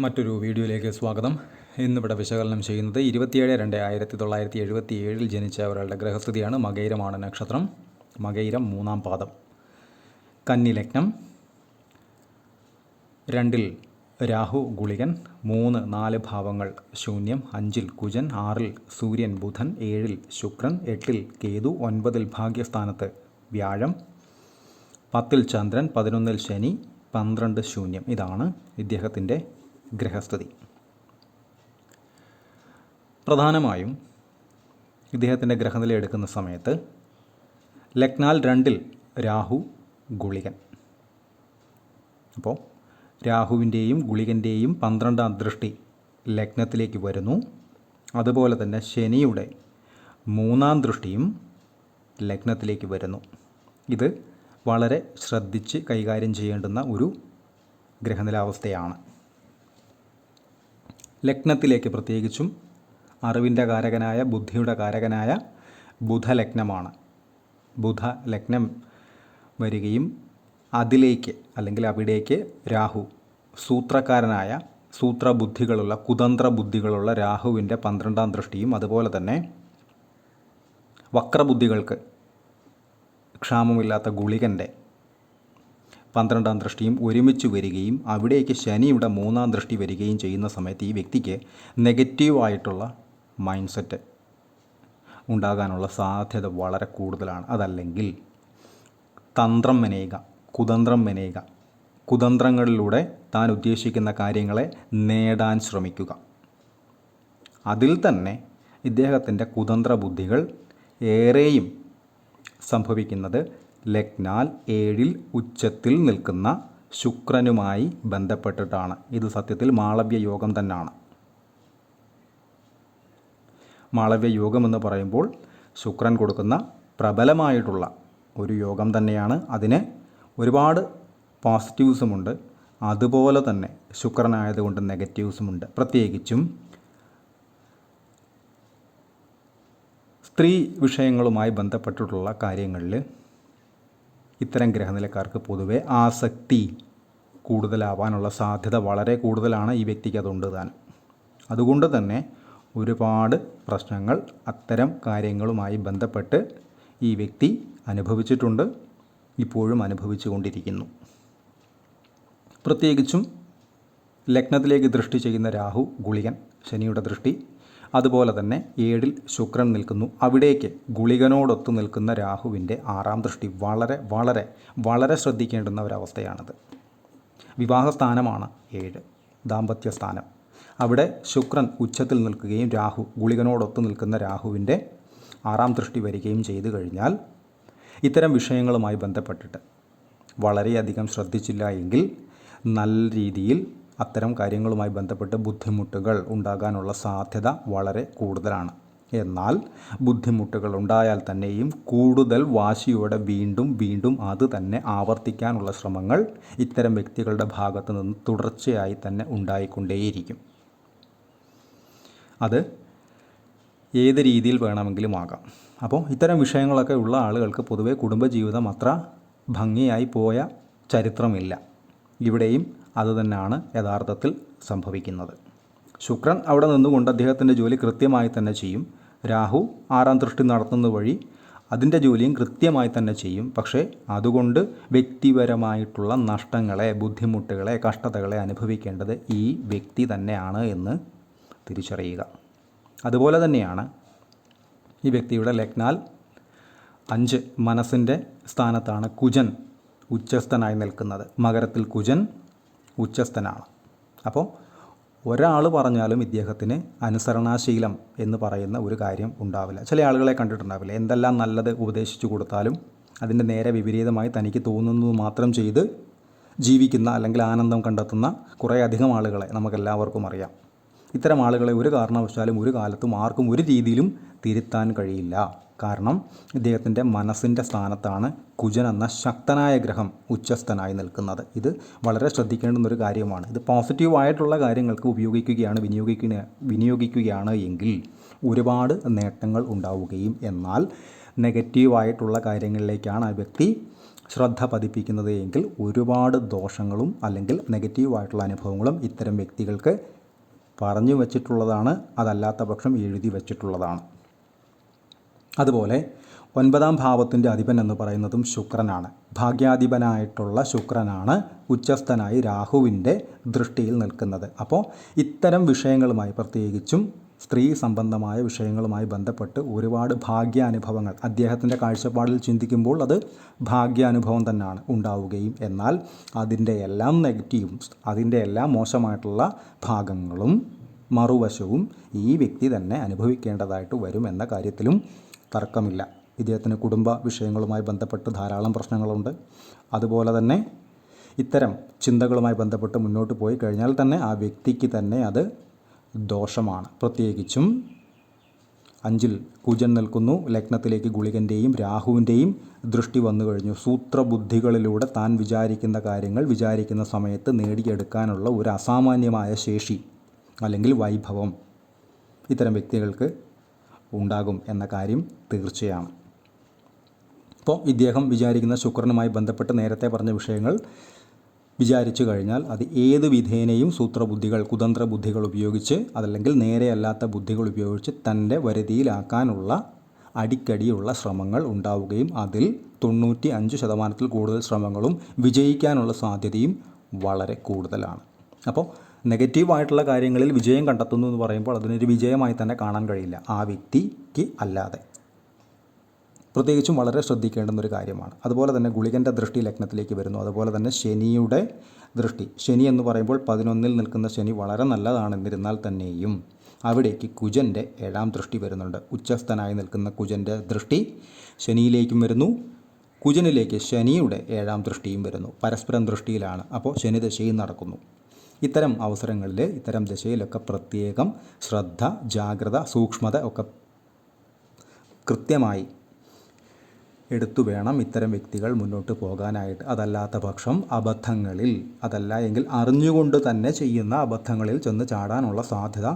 മറ്റൊരു വീഡിയോയിലേക്ക് സ്വാഗതം. ഇന്നിവിടെ വിശകലനം ചെയ്യുന്നത് ഇരുപത്തിയേഴ് രണ്ട് ആയിരത്തി തൊള്ളായിരത്തി എഴുപത്തി ഏഴിൽ ജനിച്ച ഒരാളുടെ ഗ്രഹസ്ഥിതിയാണ് മകൈരമാണ് നക്ഷത്രം. മകൈരം മൂന്നാം പാദം. കന്നി ലഗ്നം. രണ്ടിൽ രാഹു ഗുളികൻ. മൂന്ന് നാല് ഭാവങ്ങൾ ശൂന്യം. അഞ്ചിൽ കുജൻ. ആറിൽ സൂര്യൻ ബുധൻ. ഏഴിൽ ശുക്രൻ. എട്ടിൽ കേതു. ഒൻപതിൽ ഭാഗ്യസ്ഥാനത്ത് വ്യാഴം. പത്തിൽ ചന്ദ്രൻ. പതിനൊന്നിൽ ശനി. പന്ത്രണ്ട് ശൂന്യം. ഇതാണ് ഇദ്ദേഹത്തിന്റെ ഗ്രഹസ്ഥിതി. പ്രധാനമായും ഇദ്ദേഹത്തിന്റെ ഗ്രഹനില എടുക്കുന്ന സമയത്ത് ലക്നാൽ രണ്ടിൽ രാഹു ഗുളികൻ. അപ്പോൾ രാഹുവിന്റെയും ഗുളികന്റെയും പന്ത്രണ്ടാം ദൃഷ്ടി ലഗ്നത്തിലേക്ക് വരുന്നു. അതുപോലെ തന്നെ ശനിയുടെ മൂന്നാം ദൃഷ്ടിയും ലഗ്നത്തിലേക്ക് വരുന്നു. ഇത് വളരെ ശ്രദ്ധിച്ച് കൈകാര്യം ചെയ്യേണ്ടുന്ന ഒരു ഗ്രഹനിലാവസ്ഥയാണ്. ലഗ്നത്തിലേക്ക് പ്രത്യേകിച്ചും അറിവിന്റെ കാരകനായ ബുദ്ധിയുടെ കാരകനായ ബുധലഗ്നമാണ്. ബുധ ലഗ്നം വരികയും അതിലേക്ക് അല്ലെങ്കിൽ അവിടേക്ക് രാഹു സൂത്രക്കാരനായ സൂത്രബുദ്ധികളുള്ള കുതന്ത്ര ബുദ്ധികളുള്ള രാഹുവിന്റെ പന്ത്രണ്ടാം ദൃഷ്ടിയും അതുപോലെ തന്നെ വക്രബുദ്ധികൾക്ക് ക്ഷാമമില്ലാത്ത ഗുളികന്റെ പന്ത്രണ്ടാം ദൃഷ്ടിയും ഒരുമിച്ച് വരികയും അവിടേക്ക് ശനിയുടെ മൂന്നാം ദൃഷ്ടി വരികയും ചെയ്യുന്ന സമയത്ത് ഈ വ്യക്തിക്ക് നെഗറ്റീവായിട്ടുള്ള മൈൻഡ് സെറ്റ് ഉണ്ടാകാനുള്ള സാധ്യത വളരെ കൂടുതലാണ്. അതല്ലെങ്കിൽ തന്ത്രം മെനയുക കുതന്ത്രം മെനയുക കുതന്ത്രങ്ങളിലൂടെ താൻ ഉദ്ദേശിക്കുന്ന കാര്യങ്ങളെ നേടാൻ ശ്രമിക്കുക. അതിൽ തന്നെ ഇദ്ദേഹത്തിന്റെ കുതന്ത്ര ബുദ്ധികൾ ഏറെയും സംഭവിക്കുന്നത് ലഗ്നാൽ ഏഴിൽ ഉച്ചത്തിൽ നിൽക്കുന്ന ശുക്രനുമായി ബന്ധപ്പെട്ടിട്ടാണ്. ഇത് സത്യത്തിൽ മാളവ്യ യോഗം തന്നെയാണ് മാളവ്യ യോഗം എന്ന് പറയുമ്പോൾ ശുക്രൻ കൊടുക്കുന്ന പ്രബലമായിട്ടുള്ള ഒരു യോഗം തന്നെയാണ്. അതിന് ഒരുപാട് പോസിറ്റീവ്സുമുണ്ട് അതുപോലെ തന്നെ ശുക്രനായതുകൊണ്ട് നെഗറ്റീവ്സുമുണ്ട് പ്രത്യേകിച്ചും സ്ത്രീ വിഷയങ്ങളുമായി ബന്ധപ്പെട്ടിട്ടുള്ള കാര്യങ്ങളിൽ ഇത്തരം ഗ്രഹനിലക്കാർക്ക് പൊതുവെ ആസക്തി കൂടുതലാവാനുള്ള സാധ്യത വളരെ കൂടുതലാണ് ഈ വ്യക്തിക്ക് അതുണ്ട് താൻ. അതുകൊണ്ട് തന്നെ ഒരുപാട് പ്രശ്നങ്ങൾ അത്തരം കാര്യങ്ങളുമായി ബന്ധപ്പെട്ട് ഈ വ്യക്തി അനുഭവിച്ചിട്ടുണ്ട് ഇപ്പോഴും അനുഭവിച്ചു കൊണ്ടിരിക്കുന്നു പ്രത്യേകിച്ചും ലഗ്നത്തിലേക്ക് ദൃഷ്ടി ചെയ്യുന്ന രാഹു ഗുളികൻ ശനിയുടെ ദൃഷ്ടി അതുപോലെ തന്നെ ഏഴിൽ ശുക്രൻ നിൽക്കുന്നു. അവിടേക്ക് ഗുളികനോടൊത്ത് നിൽക്കുന്ന രാഹുവിന്റെ ആറാം ദൃഷ്ടി വളരെ വളരെ വളരെ ശ്രദ്ധിക്കേണ്ടുന്ന ഒരവസ്ഥയാണിത്. വിവാഹസ്ഥാനമാണ് ഏഴ് ദാമ്പത്യ സ്ഥാനം അവിടെ ശുക്രൻ ഉച്ചത്തിൽ നിൽക്കുകയും രാഹു ഗുളികനോടൊത്ത് നിൽക്കുന്ന രാഹുവിന്റെ ആറാം ദൃഷ്ടി വരികയും ചെയ്തു കഴിഞ്ഞാൽ ഇത്തരം വിഷയങ്ങളുമായി ബന്ധപ്പെട്ടിട്ട് വളരെയധികം ശ്രദ്ധിച്ചില്ല എങ്കിൽ നല്ല രീതിയിൽ അത്തരം കാര്യങ്ങളുമായി ബന്ധപ്പെട്ട് ബുദ്ധിമുട്ടുകൾ ഉണ്ടാകാനുള്ള സാധ്യത വളരെ കൂടുതലാണ്. എന്നാൽ ബുദ്ധിമുട്ടുകൾ ഉണ്ടായാൽ തന്നെയും കൂടുതൽ വാശിയോടെ വീണ്ടും വീണ്ടും അത് തന്നെ ആവർത്തിക്കാനുള്ള ശ്രമങ്ങൾ ഇത്തരം വ്യക്തികളുടെ ഭാഗത്തു നിന്ന് തുടർച്ചയായി തന്നെ ഉണ്ടായിക്കൊണ്ടേയിരിക്കും. അത് ഏത് രീതിയിൽ വേണമെങ്കിലും ആകാം. അപ്പോൾ ഇത്തരം വിഷയങ്ങളൊക്കെ ഉള്ള ആളുകൾക്ക് പൊതുവേ കുടുംബജീവിതം അത്ര ഭംഗിയായി പോയ ചരിത്രമില്ല. ഇവിടെയും അതുതന്നെയാണ് യഥാർത്ഥത്തിൽ സംഭവിക്കുന്നത്. ശുക്രൻ അവിടെ നിന്നുകൊണ്ട് അദ്ദേഹത്തിന്റെ ജോലി കൃത്യമായി തന്നെ ചെയ്യും. രാഹു ആറാം ദൃഷ്ടി നടത്തുന്ന വഴി അതിന്റെ ജോലിയും കൃത്യമായി തന്നെ ചെയ്യും. പക്ഷേ അതുകൊണ്ട് വ്യക്തിപരമായിട്ടുള്ള നഷ്ടങ്ങളെ ബുദ്ധിമുട്ടുകളെ കഷ്ടതകളെ അനുഭവിക്കേണ്ടത് ഈ വ്യക്തി തന്നെയാണ് എന്ന് തിരിച്ചറിയുക. അതുപോലെ തന്നെയാണ് ഈ വ്യക്തിയുടെ ലഗ്നാൽ അഞ്ച് മനസ്സിന്റെ സ്ഥാനത്താണ് കുജൻ ഉച്ചസ്ഥനായി നിൽക്കുന്നത്. മകരത്തിൽ കുജൻ ഉച്ചസ്ഥനാണ്. അപ്പോൾ ഒരാൾ പറഞ്ഞാലും ഇദ്ദേഹത്തിന് അനുസരണാശീലം എന്ന് പറയുന്ന ഒരു കാര്യം ഉണ്ടാവില്ല. ചില ആളുകളെ കണ്ടിട്ടുണ്ടാവില്ല. എന്തെല്ലാം നല്ലത് ഉപദേശിച്ചു കൊടുത്താലും അതിന്റെ നേരെ വിപരീതമായി തനിക്ക് തോന്നുന്നത് മാത്രം ചെയ്ത് ജീവിക്കുന്ന അല്ലെങ്കിൽ ആനന്ദം കണ്ടെത്തുന്ന കുറേ അധികം ആളുകളെ നമുക്കെല്ലാവർക്കും അറിയാം. ഇത്തരം ആളുകളെ ഒരു കാരണവശാലും ഒരു കാലത്തും ആർക്കും ഒരു രീതിയിലും തിരുത്താൻ കഴിയില്ല. കാരണം ഇദ്ദേഹത്തിന്റെ മനസ്സിന്റെ സ്ഥാനത്താണ് കുജൻ എന്ന ശക്തനായ ഗ്രഹം ഉച്ചസ്ഥനായി നിൽക്കുന്നത്. ഇത് വളരെ ശ്രദ്ധിക്കേണ്ടുന്ന ഒരു കാര്യമാണ്. ഇത് പോസിറ്റീവായിട്ടുള്ള കാര്യങ്ങൾക്ക് ഉപയോഗിക്കുകയാണ് വിനിയോഗിക്കുന്ന വിനിയോഗിക്കുകയാണ് എങ്കിൽ ഒരുപാട് നേട്ടങ്ങൾ ഉണ്ടാവുകയും എന്നാൽ നെഗറ്റീവായിട്ടുള്ള കാര്യങ്ങളിലേക്കാണ് ആ വ്യക്തി ശ്രദ്ധ പതിപ്പിക്കുന്നത് എങ്കിൽ ഒരുപാട് ദോഷങ്ങളും അല്ലെങ്കിൽ നെഗറ്റീവായിട്ടുള്ള അനുഭവങ്ങളും ഇത്തരം വ്യക്തികൾക്ക് പറഞ്ഞു വച്ചിട്ടുള്ളതാണ് അതല്ലാത്ത പക്ഷം എഴുതി വച്ചിട്ടുള്ളതാണ്. അതുപോലെ ഒൻപതാം ഭാവത്തിന്റെ അധിപൻ എന്ന് പറയുന്നതും ശുക്രനാണ്. ഭാഗ്യാധിപനായിട്ടുള്ള ശുക്രനാണ് ഉച്ചസ്ഥനായി രാഹുവിന്റെ ദൃഷ്ടിയിൽ നിൽക്കുന്നത്. അപ്പോൾ ഇത്തരം വിഷയങ്ങളുമായി പ്രത്യേകിച്ചും സ്ത്രീ സംബന്ധമായ വിഷയങ്ങളുമായി ബന്ധപ്പെട്ട് ഒരുപാട് ഭാഗ്യാനുഭവങ്ങൾ. അദ്ദേഹത്തിന്റെ കാഴ്ചപ്പാടിൽ ചിന്തിക്കുമ്പോൾ അത് ഭാഗ്യാനുഭവം തന്നെയാണ് ഉണ്ടാവുകയും എന്നാൽ അതിന്റെ എല്ലാം നെഗറ്റീവും അതിന്റെ എല്ലാം മോശമായിട്ടുള്ള ഭാഗങ്ങളും മറുവശവും ഈ വ്യക്തി തന്നെ അനുഭവിക്കേണ്ടതായിട്ട് വരും എന്ന കാര്യത്തിലും തർക്കമില്ല. ഇദ്ദേഹത്തിന് കുടുംബ വിഷയങ്ങളുമായി ബന്ധപ്പെട്ട് ധാരാളം പ്രശ്നങ്ങളുണ്ട്. അതുപോലെ തന്നെ ഇത്തരം ചിന്തകളുമായി ബന്ധപ്പെട്ട് മുന്നോട്ട് പോയി കഴിഞ്ഞാൽ തന്നെ ആ വ്യക്തിക്ക് തന്നെ അത് ദോഷമാണ്. പ്രത്യേകിച്ചും അഞ്ചിൽ കുജൻ നിൽക്കുന്നു. ലഗ്നത്തിലേക്ക് ഗുളികന്റെയും രാഹുവിന്റെയും ദൃഷ്ടി വന്നു കഴിഞ്ഞു. സൂത്രബുദ്ധികളിലൂടെ താൻ വിചാരിക്കുന്ന കാര്യങ്ങൾ വിചാരിക്കുന്ന സമയത്ത് നേടിയെടുക്കാനുള്ള ഒരു അസാമാന്യമായ ശേഷി അല്ലെങ്കിൽ വൈഭവം ഇത്തരം വ്യക്തികൾക്ക് ഉണ്ടാകും എന്ന കാര്യം തീർച്ചയാണ്. അപ്പോൾ ഇദ്ദേഹം വിചാരിക്കുന്ന ശുക്രനുമായി ബന്ധപ്പെട്ട് നേരത്തെ പറഞ്ഞ വിഷയങ്ങൾ വിചാരിച്ചു കഴിഞ്ഞാൽ അത് ഏത് വിധേനയും സൂത്രബുദ്ധികൾ കുതന്ത്ര ബുദ്ധികൾ ഉപയോഗിച്ച് അതല്ലെങ്കിൽ നേരെയല്ലാത്ത ബുദ്ധികൾ ഉപയോഗിച്ച് തന്റെ വരുതിയിലാക്കാനുള്ള അടിക്കടിയുള്ള ശ്രമങ്ങൾ ഉണ്ടാവുകയും അതിൽ തൊണ്ണൂറ്റി അഞ്ച് ശതമാനത്തിൽ കൂടുതൽ ശ്രമങ്ങളും വിജയിക്കാനുള്ള സാധ്യതയും വളരെ കൂടുതലാണ്. അപ്പോൾ നെഗറ്റീവായിട്ടുള്ള കാര്യങ്ങളിൽ വിജയം കണ്ടെത്തുന്നു എന്ന് പറയുമ്പോൾ അതിനൊരു വിജയമായി തന്നെ കാണാൻ കഴിയില്ല. ആ വ്യക്തിക്ക് അല്ലാതെ. പ്രത്യേകിച്ചും വളരെ ശ്രദ്ധിക്കേണ്ടുന്ന ഒരു കാര്യമാണ്. അതുപോലെ തന്നെ ഗുളികന്റെ ദൃഷ്ടി ലഗ്നത്തിലേക്ക് വരുന്നു. അതുപോലെ തന്നെ ശനിയുടെ ദൃഷ്ടി. ശനി എന്ന് പറയുമ്പോൾ പതിനൊന്നിൽ നിൽക്കുന്ന ശനി വളരെ നല്ലതാണ് എന്നിരുന്നാൽ തന്നെയും അവിടേക്ക് കുജന്റെ ഏഴാം ദൃഷ്ടി വരുന്നുണ്ട്. ഉച്ചസ്ഥനായി നിൽക്കുന്ന കുജന്റെ ദൃഷ്ടി ശനിയിലേക്കും വരുന്നു. കുജനിലേക്ക് ശനിയുടെ ഏഴാം ദൃഷ്ടിയും വരുന്നു. പരസ്പരം ദൃഷ്ടിയിലാണ്. അപ്പോൾ ശനി ദശയും നടക്കുന്നു. ഇത്തരം അവസരങ്ങളിൽ ഇത്തരം ദശയിലൊക്കെ പ്രത്യേകം ശ്രദ്ധ ജാഗ്രത സൂക്ഷ്മത ഒക്കെ കൃത്യമായി എടുത്തു വേണം ഇത്തരം വ്യക്തികൾ മുന്നോട്ട് പോകാനായിട്ട്. അതല്ലാത്ത പക്ഷം അബദ്ധങ്ങളിൽ അതല്ല എങ്കിൽ അറിഞ്ഞുകൊണ്ട് തന്നെ ചെയ്യുന്ന അബദ്ധങ്ങളിൽ ചെന്ന് ചാടാനുള്ള സാധ്യത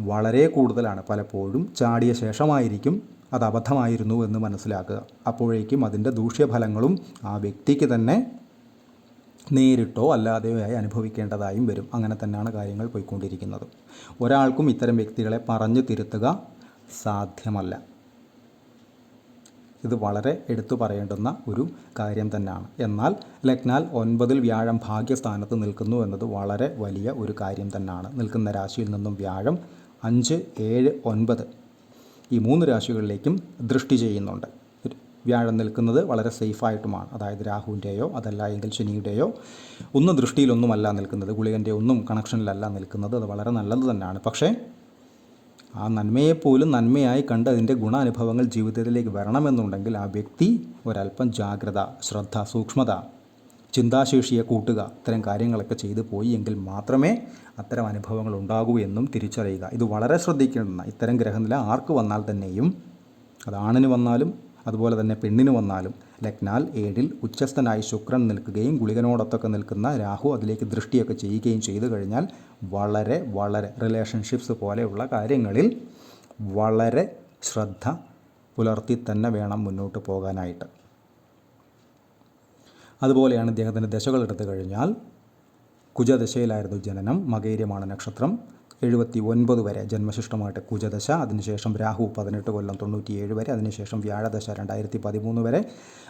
വളരെ കൂടുതലാണ്. പലപ്പോഴും ചാടിയ ശേഷമായിരിക്കും അത് അബദ്ധമായിരുന്നു എന്ന് മനസ്സിലാക്കുക. അപ്പോഴേക്കും അതിന്റെ ദൂഷ്യഫലങ്ങളും ആ വ്യക്തിക്ക് തന്നെ നേരിട്ടോ അല്ലാതെയോ ആയി അനുഭവിക്കേണ്ടതായും വരും. അങ്ങനെ തന്നെയാണ് കാര്യങ്ങൾ പോയിക്കൊണ്ടിരിക്കുന്നത്. ഒരാൾക്കും ഇത്തരം വ്യക്തികളെ പറഞ്ഞു തിരുത്തുക സാധ്യമല്ല. ഇത് വളരെ എടുത്തു പറയേണ്ടുന്ന ഒരു കാര്യം തന്നെയാണ്. എന്നാൽ ലഗ്നാൽ ഒൻപതിൽ വ്യാഴം ഭാഗ്യസ്ഥാനത്ത് നിൽക്കുന്നു എന്നത് വളരെ വലിയ ഒരു കാര്യം തന്നെയാണ്. നിൽക്കുന്ന രാശിയിൽ നിന്നും വ്യാഴം അഞ്ച് ഏഴ് ഒൻപത് ഈ മൂന്ന് രാശികളിലേക്കും ദൃഷ്ടി ചെയ്യുന്നുണ്ട്. വ്യാഴം നിൽക്കുന്നത് വളരെ സേഫായിട്ടുമാണ്. അതായത് രാഹുവിന്റെയോ അതല്ല എങ്കിൽ ശനിയുടെയോ ഒന്നും ദൃഷ്ടിയിലൊന്നുമല്ല നിൽക്കുന്നത്. ഗുളികന്റെ ഒന്നും കണക്ഷനിലല്ല നിൽക്കുന്നത്. അത് വളരെ നല്ലത് തന്നെയാണ്. പക്ഷേ ആ നന്മയെപ്പോലും നന്മയായി കണ്ട് അതിന്റെ ഗുണാനുഭവങ്ങൾ ജീവിതത്തിലേക്ക് വരണമെന്നുണ്ടെങ്കിൽ ആ വ്യക്തി ഒരല്പം ജാഗ്രത ശ്രദ്ധ സൂക്ഷ്മത ചിന്താശേഷിയെ കൂട്ടുക ഇത്തരം കാര്യങ്ങളൊക്കെ ചെയ്തു പോയി എങ്കിൽ മാത്രമേ അത്തരം അനുഭവങ്ങൾ ഉണ്ടാകൂ എന്നും തിരിച്ചറിയുക. ഇത് വളരെ ശ്രദ്ധിക്കേണ്ടതാണ് ഇത്തരം ഗ്രഹനില ആർക്ക് വന്നാൽ തന്നെയും അത് ആണിന് വന്നാലും അതുപോലെ തന്നെ പെണ്ണിന് വന്നാലും ലഗ്നാൽ ഏഴിൽ ഉച്ചസ്ഥനായി ശുക്രൻ നിൽക്കുകയും ഗുളികനോടൊത്തൊക്കെ നിൽക്കുന്ന രാഹു അതിലേക്ക് ദൃഷ്ടിയൊക്കെ ചെയ്യുകയും ചെയ്തു കഴിഞ്ഞാൽ വളരെ വളരെ റിലേഷൻഷിപ്സ് പോലെയുള്ള കാര്യങ്ങളിൽ വളരെ ശ്രദ്ധ പുലർത്തി തന്നെ വേണം മുന്നോട്ട് പോകാനായിട്ട്. അതുപോലെയാണ് ഇദ്ദേഹത്തിന്റെ ദശകൾ എടുത്തു കഴിഞ്ഞാൽ കുജദശയിലായിരുന്നു ജനനം മകേര്യമാണ് നക്ഷത്രം. എഴുപത്തി ഒൻപത് വരെ ജന്മശിഷ്ടമായിട്ട് കുജദശ അതിനുശേഷം രാഹു പതിനെട്ട് കൊല്ലം തൊണ്ണൂറ്റിയേഴ് വരെ അതിനുശേഷം വ്യാഴദശ രണ്ടായിരത്തി പതിമൂന്ന് വരെ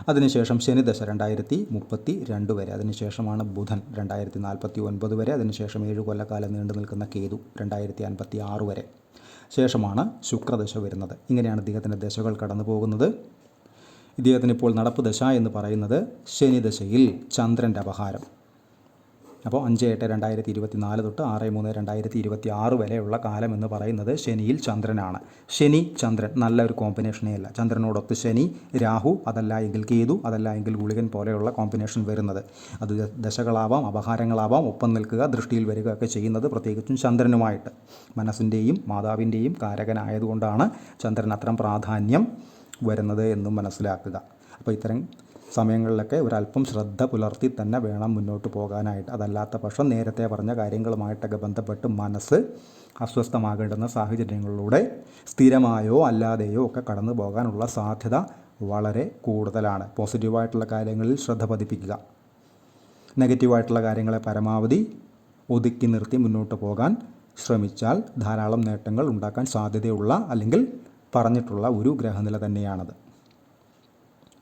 അതിനുശേഷം ശനിദശ രണ്ടായിരത്തി മുപ്പത്തി രണ്ട് വരെ അതിനുശേഷമാണ് ബുധൻ രണ്ടായിരത്തി നാൽപ്പത്തി ഒൻപത് വരെ അതിനുശേഷം ഏഴ് കൊല്ലക്കാലം നീണ്ടു നിൽക്കുന്ന കേതു രണ്ടായിരത്തി അൻപത്തി ആറ് വരെ. ശേഷമാണ് ശുക്രദശ വരുന്നത്. ഇങ്ങനെയാണ് ഇദ്ദേഹത്തിന്റെ ദശകൾ കടന്നു പോകുന്നത്. ഇദ്ദേഹത്തിന് ഇപ്പോൾ നടപ്പ് ദശ എന്ന് പറയുന്നത് ശനിദശയിൽ ചന്ദ്രന്റെ അപഹാരം. അപ്പോൾ അഞ്ച് എട്ട് രണ്ടായിരത്തി ഇരുപത്തി നാല് തൊട്ട് ആറ് മൂന്ന് രണ്ടായിരത്തി ഇരുപത്തി ആറ് വരെയുള്ള കാലം എന്ന് പറയുന്നത് ശനിയിൽ ചന്ദ്രനാണ്. ശനി ചന്ദ്രൻ നല്ല ഒരു കോമ്പിനേഷനേ അല്ല. ചന്ദ്രനോടൊത്ത് ശനി രാഹു അതല്ല എങ്കിൽ കേതു അതല്ല എങ്കിൽ ഗുളികൻ പോലെയുള്ള കോമ്പിനേഷൻ വരുന്നത്. അത് ദശകളാവാം അപഹാരങ്ങളാവാം ഒപ്പം നിൽക്കുക ദൃഷ്ടിയിൽ വരിക ഒക്കെ ചെയ്യുന്നത് പ്രത്യേകിച്ചും ചന്ദ്രനുമായിട്ട്. മനസ്സിന്റെയും മാതാവിന്റെയും കാരകനായതുകൊണ്ടാണ് ചന്ദ്രൻ അത്തരം പ്രാധാന്യം വരുന്നത് എന്നും മനസ്സിലാക്കുക. അപ്പോൾ ഇത്തരം സമയങ്ങളിലൊക്കെ ഒരല്പം ശ്രദ്ധ പുലർത്തി തന്നെ വേണം മുന്നോട്ട് പോകാനായിട്ട്. അതല്ലാത്ത പക്ഷം നേരത്തെ പറഞ്ഞ കാര്യങ്ങളുമായിട്ടൊക്കെ ബന്ധപ്പെട്ട് മനസ്സ് അസ്വസ്ഥമാകേണ്ടുന്ന സാഹചര്യങ്ങളിലൂടെ സ്ഥിരമായോ അല്ലാതെയോ ഒക്കെ കടന്നു പോകാനുള്ള സാധ്യത വളരെ കൂടുതലാണ്. പോസിറ്റീവായിട്ടുള്ള കാര്യങ്ങളിൽ ശ്രദ്ധ പതിപ്പിക്കുക. നെഗറ്റീവായിട്ടുള്ള കാര്യങ്ങളെ പരമാവധി ഒതുക്കി നിർത്തി മുന്നോട്ട് പോകാൻ ശ്രമിച്ചാൽ ധാരാളം നേട്ടങ്ങൾ ഉണ്ടാക്കാൻ സാധ്യതയുള്ള അല്ലെങ്കിൽ പറഞ്ഞിട്ടുള്ള ഒരു ഗ്രഹനില തന്നെയാണത്.